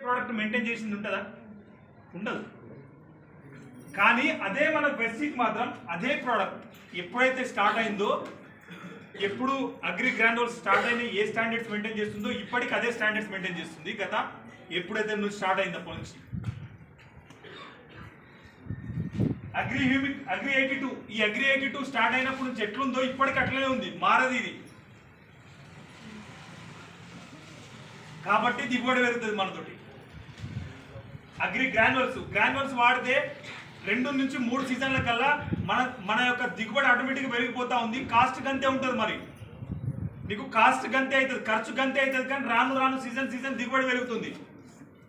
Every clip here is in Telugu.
ప్రోడక్ట్ మెయింటైన్ చేసింది ఉంటుందా? ఉండదు. కానీ అదే మన బెస్టిక్ మాత్రం అదే ప్రోడక్ట్ ఎప్పుడైతే స్టార్ట్ అయిందో ఎప్పుడు అగ్రి గ్రాండోల్స్ స్టార్ట్ అయిన ఏ స్టాండర్డ్స్ మెయింటైన్ చేస్తుందో ఇప్పటికి అదే స్టాండర్డ్స్ మెయింటైన్ చేస్తుంది గత ఎప్పుడైతే నువ్వు స్టార్ట్ అయింది అప్పటి నుంచి. Agri humic agri eighty two ఈ అగ్రి ఎయిటీ టూ స్టార్ట్ అయినప్పుడు నుంచి ఎట్లుందో ఇప్పటికి అట్లనే ఉంది మారది ఇది. కాబట్టి దిగుబడి పెరుగుతుంది మనతోటి. అగ్రి గ్రాన్యువల్స్ గ్రాన్యువల్స్ వాడితే రెండు నుంచి మూడు సీజన్ల కల్లా మన మన యొక్క దిగుబడి ఆటోమేటిక్గా పెరిగిపోతూ ఉంది. కాస్ట్ గంతే ఉంటుంది మరి. నీకు కాస్ట్ గంతే అవుతుంది ఖర్చు గంతే అవుతుంది కానీ రాను రాను సీజన్ సీజన్ దిగుబడి పెరుగుతుంది.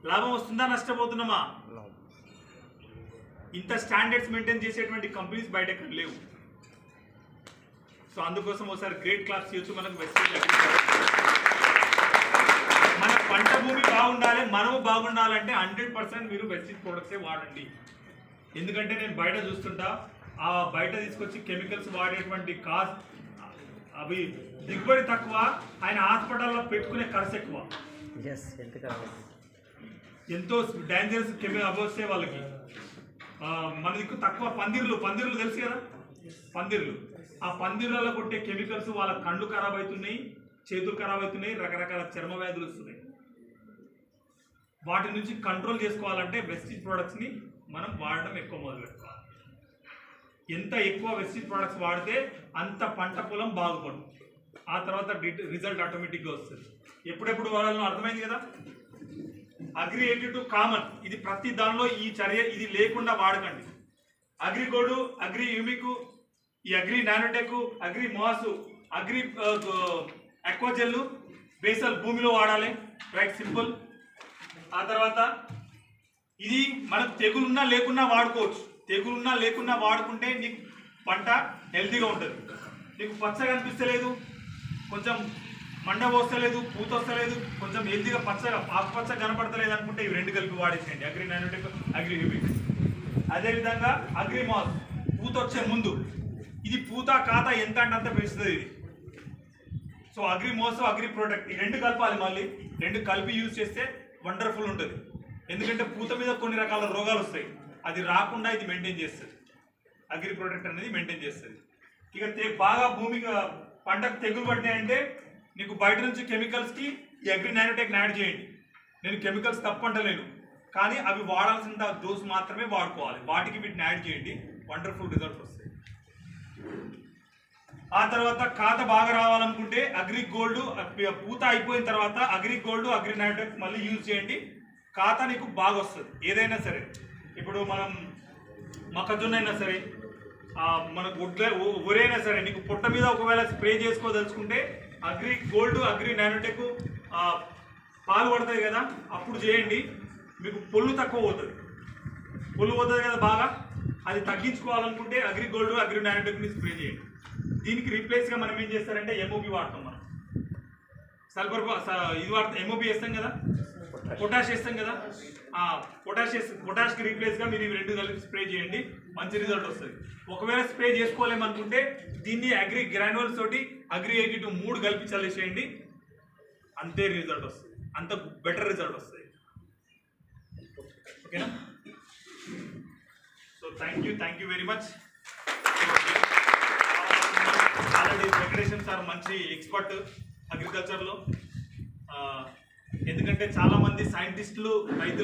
లాభం వస్తుందా నష్టపోతున్నామా ఇంత స్టాండర్డ్స్ మెయింటైన్ చేసేటువంటి కంపెనీస్ బయట ఎక్కడ లేవు. సో అందుకోసం ఒకసారి గ్రేట్ క్లాస్ చేయొచ్చు మనకు. వెస్టేజ్ పంట భూమి బాగుండాలి మనము బాగుండాలంటే హండ్రెడ్ పర్సెంట్ మీరు వెస్టేజ్ ప్రొడక్ట్సే వాడండి. ఎందుకంటే నేను బయట చూస్తుంటా ఆ బయట తీసుకొచ్చి కెమికల్స్ వాడేటువంటి కాస్ట్ అవి దిగుబడి తక్కువ ఆయన హాస్పిటల్లో పెట్టుకునే ఖర్చు ఎక్కువ. ఎంతో డేంజరస్ కెమి అవస్తే వాళ్ళకి. ఆ, మన దిక్కు తక్కువ పందిర్లు పందిర్లు తెలుసు కదా? పందిర్లు. ఆ పందిర్లలో కొట్టే కెమికల్స్ వాళ్ళ కళ్ళు ఖరాబ్ అవుతున్నాయి చేతులు ఖరాబ్ అవుతున్నాయి రకరకాల చర్మ వ్యాధులు వస్తున్నాయి. వాటి నుంచి కంట్రోల్ చేసుకోవాలంటే వెస్టేజ్ ప్రోడక్ట్స్ని మనం వాడడం ఎక్కువ మొదలు పెట్టుకోవాలి ఎంత ఎక్కువ వెస్టిజ్ ప్రోడక్ట్స్ వాడితే అంత పంట పొలం బాగుపడు. ఆ తర్వాత రిజల్ట్ ఆటోమేటిక్గా వస్తుంది. ఎప్పుడెప్పుడు వాడాలో అర్థమైంది కదా? అగ్రి ఎయిటీ టూ కామన్ ఇది ప్రతి దానిలో ఈ చర్య ఇది లేకుండా వాడకండి. అగ్రి గోల్డ్ అగ్రి యూమిక్ ఈ agri nanotech agri moss agri aquagel basal భూమిలో వాడాలి. రైట్ సింపుల్ ఆ తర్వాత ఇది మనకు తెగులున్నా లేకున్నా వాడుకోవచ్చు. తెగులున్నా లేకున్నా వాడుకుంటే నీకు పంట హెల్తీగా ఉంటుంది. నీకు పచ్చగా అనిపిస్తలేదు కొంచెం మండ వస్తలేదు పూత వస్తలేదు కొంచెం హెల్తీగా పచ్చగా ఆకుపచ్చ కనపడతలేదు అనుకుంటే ఇవి రెండు కలిపి వాడేసేయండి. అగ్రి నానోటెక్ అగ్రి హ్యూమిక్ అదేవిధంగా అగ్రి మాస్ పూత వచ్చే ముందు ఇది పూత కాత ఎంత అంటే అంత పెంచుతుంది ఇది. So agri moss agri product ఈ రెండు కలపాలి మళ్ళీ. రెండు కలిపి యూజ్ చేస్తే వండర్ఫుల్ ఉంటుంది. ఎందుకంటే పూత మీద కొన్ని రకాల రోగాలు వస్తాయి. అది రాకుండా ఇది మెయింటైన్ చేస్తుంది. అగ్రి ప్రొడక్ట్ అనేది మెయింటైన్ చేస్తుంది. ఇక బాగా భూమికి పంటకు తెగులు పట్టినాయంటే నీకు బయట నుంచి కెమికల్స్కి ఈ అగ్రి నానోటెక్ యాడ్ చేయండి. నేను కెమికల్స్ తప్పంటలేను కానీ అవి వాడాల్సిన డోస్ మాత్రమే వాడుకోవాలి. వాటికి వీటిని యాడ్ చేయండి. వండర్ఫుల్ రిజల్ట్స్ వస్తాయి. ఆ తర్వాత ఖాతా బాగా రావాలనుకుంటే అగ్రి గోల్డ్ పూత అయిపోయిన తర్వాత అగ్రి గోల్డ్ అగ్రి నాటెక్ మళ్ళీ యూజ్ చేయండి. ఖాతా నీకు బాగా వస్తుంది. ఏదైనా సరే. ఇప్పుడు మనం మొక్కజొన్న అయినా సరే మన మనకు ఉడ్ల ఒరైనా సరే నీకు పొట్ట మీద ఒకవేళ స్ప్రే చేసుకోదలుచుకుంటే అగ్రి గోల్డ్ అగ్రి నానోటెక్ పాలు పడుతుంది కదా అప్పుడు చేయండి. మీకు పొల్లు తక్కువ పోతుంది. పొల్లు పోతుంది కదా బాగా? అది తగ్గించుకోవాలనుకుంటే అగ్రి గోల్డ్ అగ్రి నానోటెక్ని స్ప్రే చేయండి. దీనికి రీప్లేస్గా మనం ఏం చేస్తారంటే ఎంఓపి వాడతాం మనం. సల్ఫర్ ఇది వాడతాం ఎంఓపి వేస్తాం కదా? పొటాష్ వేస్తాం కదా? ఆ పొటాష్ పొటాష్కి రీప్లేస్గా మీరు ఇవి రెండు కలిపి స్ప్రే చేయండి మంచి రిజల్ట్ వస్తుంది. ఒకవేళ స్ప్రే చేసుకోలేమనుకుంటే దీన్ని అగ్రి గ్రాన్యువల్స్ తోటి అగ్రి ఎయిటీ టూ మూడు కలిపి చల్లేసేయండి అంతే రిజల్ట్ వస్తుంది. అంత బెటర్ రిజల్ట్ వస్తుంది. ఓకేనా? So thank you thank you very much Venkateswara sir మంచి ఎక్స్పర్ట్ అగ్రికల్చర్లో ఎందుకంటే చాలా మంది సైంటిస్టులు రైతులు